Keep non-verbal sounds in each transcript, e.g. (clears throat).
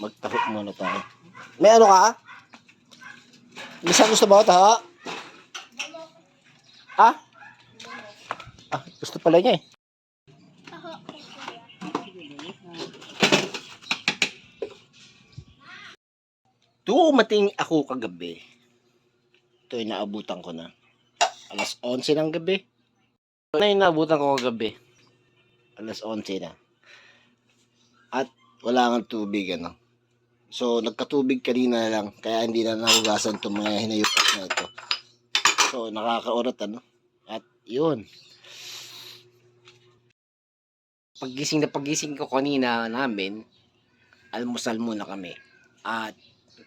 magtaho muna tayo. May ano ka? Bisa gusto mo taho? Ha? Ah, gusto pala niya eh. Dumating ako kagabi. Ito yung naabutan ko na. Alas 11 ng gabi. Ano yung naabutan ko kagabi? Alas 11 na. At wala nga tubig, ano. So, nagkatubig kanina lang. Kaya hindi na nahugasan itong mga hinayupak na ito. So, nakakaurat, ano. At yun. Pagising na pagising ko kanina namin, almusal muna kami. At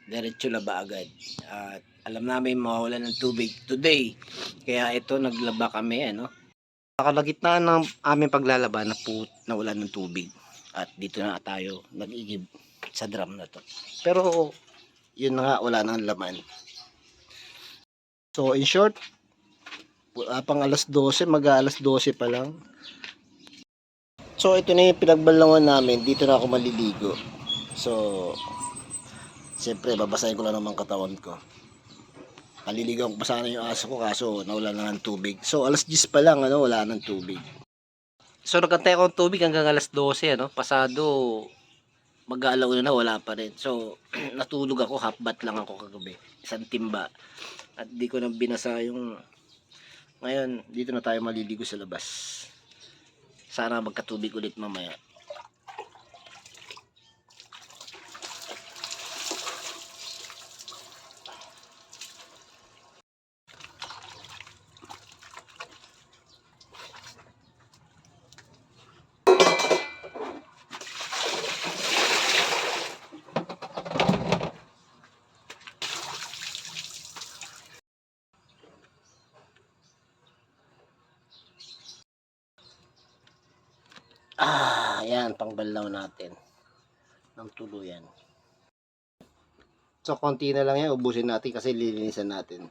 diretso laba agad. At alam namin mawawalan ng tubig today. Kaya ito naglaba kami ano. Nakalagitnaan ng aming paglalaba na put na wala ng tubig. At dito na tayo nag-igib sa drum na to. Pero yun na nga wala nang laman. So in short, pang alas 12, mag alas 12 pa lang. So ito na yung pinagbalangan namin. Dito na ako maliligo. So Siyempre, babasahin ko lang naman katawan ko. Kaliligaw ko pa sana yung aso ko kaso nawala na ng tubig. So, alas 10 pa lang, ano, wala ng tubig. So, nagkantay ako ng tubig hanggang alas 12, ano. Pasado, mag-aalaw na, wala pa rin. So, (clears throat) natulog ako, half bath lang ako kagabi. Isang timba. At di ko na binasa yung... Ngayon, dito na tayo maliligo sa labas. Sana magkatubig ulit mamaya. Ah, yan, pangbalaw natin. Ng tuluyan. So, konti na lang yan. Ubusin natin kasi lilinisan natin.